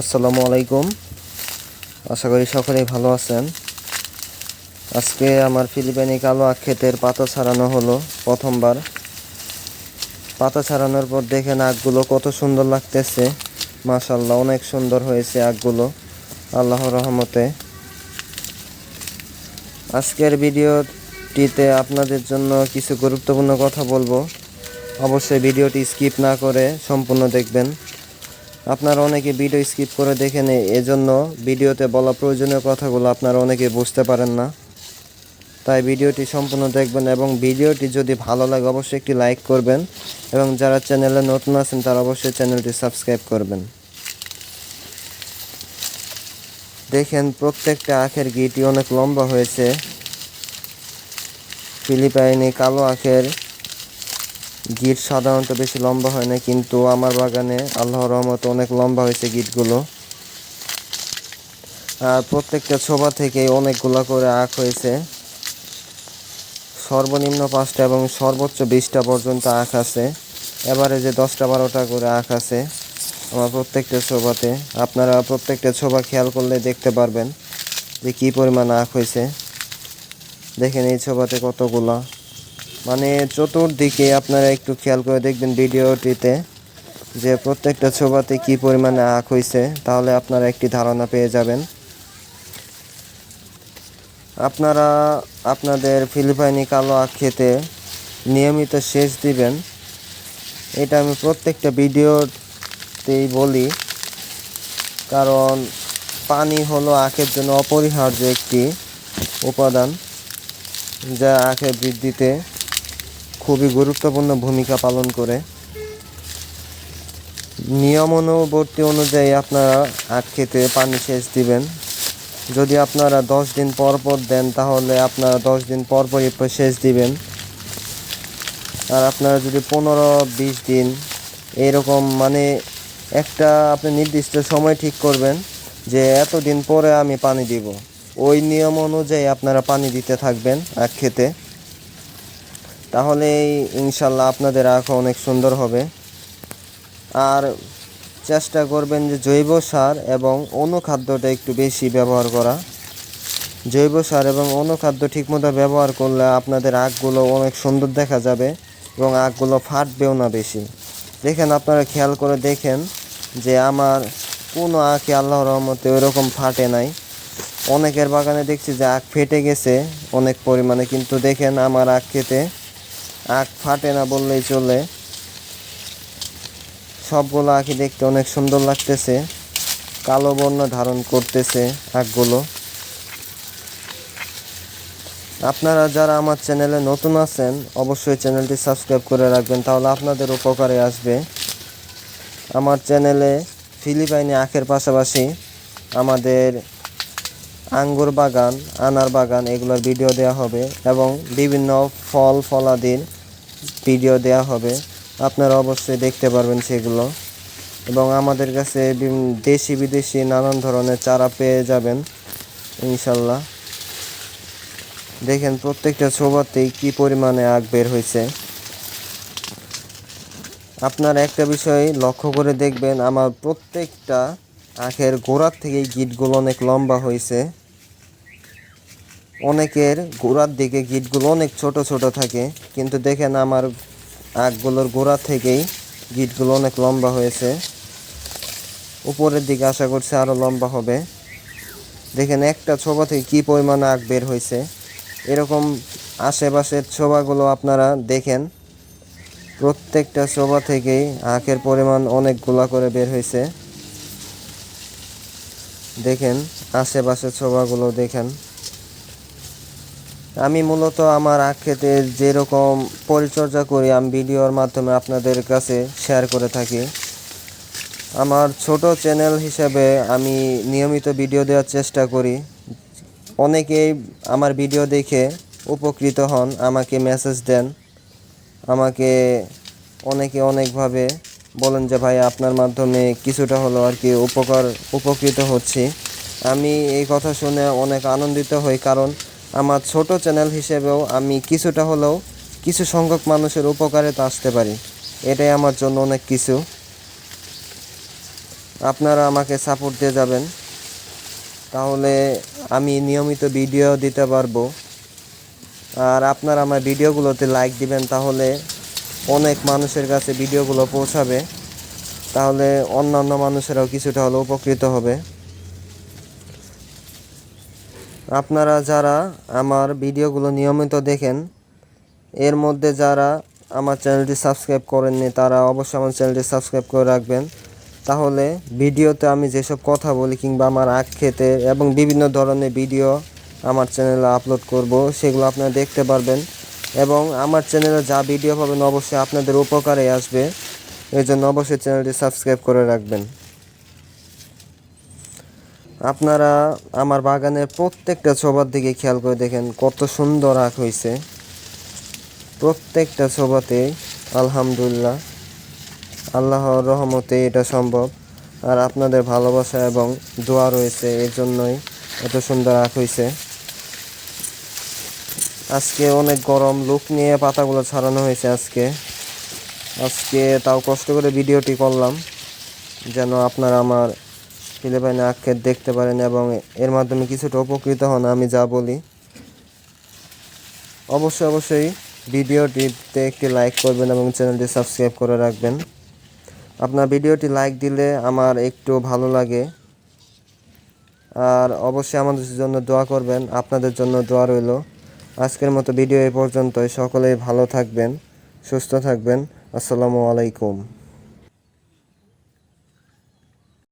আসসালামু আলাইকুম। আশা করি সকলেই ভালো আছেন। আজকে আমার ফিলিপাইনি কালো আখ ক্ষেতের পাতা ছাড়ানো হলো প্রথমবার। পাতা ছাড়ানোর পর দেখেন আখগুলো কত সুন্দর লাগতেছে। মাশাল্লাহ অনেক সুন্দর হয়েছে আখগুলো। আল্লাহ রহমতে। আজকের ভিডিওটিতে আপনাদের জন্য কিছু গুরুত্বপূর্ণ কথা বলব। অবশ্যই ভিডিওটি স্কিপ না করে সম্পূর্ণ দেখবেন। আপনারা অনেকে ভিডিও স্কিপ করে দেখেন এজন্য ভিডিওতে বলা প্রয়োজনীয় কথাগুলো আপনারা অনেকে বুঝতে পারেন না। তাই ভিডিওটি সম্পূর্ণ দেখবেন এবং ভিডিওটি যদি ভালো লাগে, অবশ্যই একটি লাইক করবেন এবং যারা চ্যানেলে নতুন আছেন, তারা অবশ্যই চ্যানেলটি সাবস্ক্রাইব করবেন। দেখেন, প্রত্যেকটা আখের গিটি অনেক লম্বা হয়েছে। ফিলিপাইনি কালো আখের। গিট সাধারণত বেশি লম্বা হয় না, কিন্তু আমার বাগানে আল্লাহ রহমত অনেক লম্বা হয়েছে গিটগুলো। আর প্রত্যেকটা ছোবা থেকে অনেকগুলো করে আখ হয়েছে। সর্বনিম্ন পাঁচটা এবং সর্বোচ্চ বিশটা পর্যন্ত আখ আছে। এবারে যে দশটা, বারোটা করে আখ আছে আমার প্রত্যেকটা ছোবাতে। আপনারা প্রত্যেকটা ছোবা খেয়াল করলে দেখতে পারবেন যে কী পরিমাণ আখ হয়েছে। দেখেন এই ছোবাতে কতগুলা। মানে চতুর্দিকে আপনারা একটু খেয়াল করে দেখবেন ভিডিওটিতে যে প্রত্যেকটা ছোবাতে কি পরিমাণে আখ হয়েছে তাহলে আপনারা একটি ধারণা পেয়ে যাবেন। আপনারা আপনাদের ফিলিপাইনি কালো আখ খেতে নিয়মিত সেচ দিবেন। এটা আমি প্রত্যেকটা ভিডিওতেই বলি, কারণ পানি হলো আখের জন্য অপরিহার্য একটি উপাদান যা আখের বৃদ্ধিতে খুবই গুরুত্বপূর্ণ ভূমিকা পালন করে। নিয়ম অনুবর্তী অনুযায়ী আপনারা আখ খেতে পানি সেচ দিবেন। যদি আপনারা দশ দিন পর পর দেন, তাহলে আপনারা দশ দিন পর পরই সেচ দিবেন। আর আপনারা যদি পনেরো, বিশ দিন এরকম মানে একটা আপনি নির্দিষ্ট সময় ঠিক করবেন যে এতদিন পরে আমি পানি দিব। ওই নিয়ম অনুযায়ী আপনারা পানি দিতে থাকবেন আখ খেতে। তাহলেই ইনশাল্লাহ আপনাদের আখ অনেক সুন্দর হবে। আর চেষ্টা করবেন যে জৈব সার এবং অনুখাদ্যটা একটু বেশি ব্যবহার করা। জৈব সার এবং অনুখাদ্য ঠিকমতো ব্যবহার করলে আপনাদের আখগুলো অনেক সুন্দর দেখা যাবে এবং আখগুলো ফাটবেও না বেশি। দেখেন আপনারা খেয়াল করে দেখেন যে আমার কোনো আখে আল্লাহ রহমতে ওইরকম ফাটে নাই। অনেকের বাগানে দেখছি যে আখ ফেটে গেছে অনেক পরিমাণে, কিন্তু দেখেন আমার আখ খেতে আখ ফাটে না বললেই চলে। সবগুলো আখি দেখতে অনেক সুন্দর লাগতেছে। কালো বর্ণ ধারণ করতেছে আখগুলো। আপনারা যারা আমার চ্যানেলে নতুন আছেন, অবশ্যই চ্যানেলটি সাবস্ক্রাইব করে রাখবেন, তাহলে আপনাদের উপকারে আসবে। আমার চ্যানেলে ফিলিপাইনি আখের পাশাপাশি আমাদের আঙ্গুর বাগান, আনার বাগান, এগুলোর ভিডিও দেওয়া হবে এবং বিভিন্ন ফল ফলাদির ভিডিও দেওয়া হবে। আপনারা অবশ্যই দেখতে পারবেন সেগুলো। এবং আমাদের কাছে দেশি বিদেশি নানান ধরনের চারা পেয়ে যাবেন, ইনশাল্লাহ। দেখেন প্রত্যেকটা ছোবাতেই কি পরিমাণে আগ বের হয়েছে। আপনারা একটা বিষয় লক্ষ্য করে দেখবেন, আমার প্রত্যেকটা আখের গোড়ার থেকে গিটগুলো অনেক লম্বা হয়েছে। অনেকের গোড়ার দিকে গিটগুলো অনেক ছোট ছোট থাকে, কিন্তু দেখেন আমার আখগুলোর গোড়া থেকেই গিটগুলো অনেক লম্বা হয়েছে। উপরের দিকে আশা করছি আরও লম্বা হবে। দেখেন একটা ছোবা থেকে কী পরিমাণে আখ বের হয়েছে। এরকম আশেপাশের ছোবাগুলো আপনারা দেখেন, প্রত্যেকটা ছোবা থেকেই আখের পরিমাণ অনেকগুলা করে বের হয়েছে। দেখেন আশেপাশের ছোবাগুলো দেখেন। আমি মূলত আমার আখ যেরকম পরিচর্যা করি, আমি ভিডিওর মাধ্যমে আপনাদের কাছে শেয়ার করে থাকি। আমার ছোট চ্যানেল হিসেবে আমি নিয়মিত ভিডিও দেওয়ার চেষ্টা করি। অনেকেই আমার ভিডিও দেখে উপকৃত হন, আমাকে মেসেজ দেন। আমাকে অনেকে অনেকভাবে বলেন যে, ভাই, আপনার মাধ্যমে কিছুটা হলো আর কি উপকার, উপকৃত হচ্ছি। আমি এই কথা শুনে অনেক আনন্দিত হই, কারণ আমার ছোট চ্যানেল হিসেবেও আমি কিছুটা হলেও কিছু সংখ্যক মানুষের উপকারে তো আসতে পারি। এটাই আমার জন্য অনেক কিছু। আপনারা আমাকে সাপোর্ট দিয়ে যাবেন। তাহলে আমি নিয়মিত ভিডিও দিতে পারব। আর আপনারা আমার ভিডিওগুলোতে লাইক দিবেন, তাহলে অনেক মানুষের কাছে ভিডিওগুলো পৌঁছাবে। তাহলে অন্যান্য মানুষেরাও কিছুটা হলেও উপকৃত হবে। আপনারা যারা আমার ভিডিওগুলো নিয়মিত দেখেন, এর মধ্যে যারা আমার চ্যানেলটি সাবস্ক্রাইব করেননি, তারা অবশ্যই আমার চ্যানেলটি সাবস্ক্রাইব করে রাখবেন। তাহলে ভিডিওতে আমি যেসব কথা বলি কিংবা আমার আখ খেতে এবং বিভিন্ন ধরনের ভিডিও আমার চ্যানেলে আপলোড করব, সেগুলো আপনারা দেখতে পারবেন এবং আমার চ্যানেলে যা ভিডিও পাবেন অবশ্যই আপনাদের উপকারে আসবে। এই জন্য অবশ্যই চ্যানেলটি সাবস্ক্রাইব করে রাখবেন। আপনারা আমার বাগানের প্রত্যেকটা ছোবার দিকে খেয়াল করে দেখেন কত সুন্দর আখ হয়েছে প্রত্যেকটা ছোবাতে, আলহামদুলিল্লাহ, আল্লাহর রহমতে এটা সম্ভব। আর আপনাদের ভালোবাসা এবং দোয়া রয়েছে, এর জন্যই এত সুন্দর আখ হয়েছে আজকে অনেক গরম, লুক নিয়ে পাতাগুলো ছাড়ানো হয়েছে আজকে। আজকে তাও কষ্ট করে ভিডিওটি করলাম, যেন আপনারা আমার ফিলিপাইনে আক্ষেপ দেখতে পারেন এবং এর মাধ্যমে কিছুটা উপকৃত হন, আমি যা বলি। অবশ্যই অবশ্যই ভিডিওটিতে একটি লাইক করবেন এবং চ্যানেলটি সাবস্ক্রাইব করে রাখবেন। আপনার ভিডিওটি লাইক দিলে আমার একটু ভালো লাগে। আর অবশ্যই আমাদের জন্য দোয়া করবেন, আপনাদের জন্য দোয়া রইল। আজকের মতো ভিডিও এ পর্যন্তই। সকলেই ভালো থাকবেন, সুস্থ থাকবেন। আসসালামু আলাইকুম।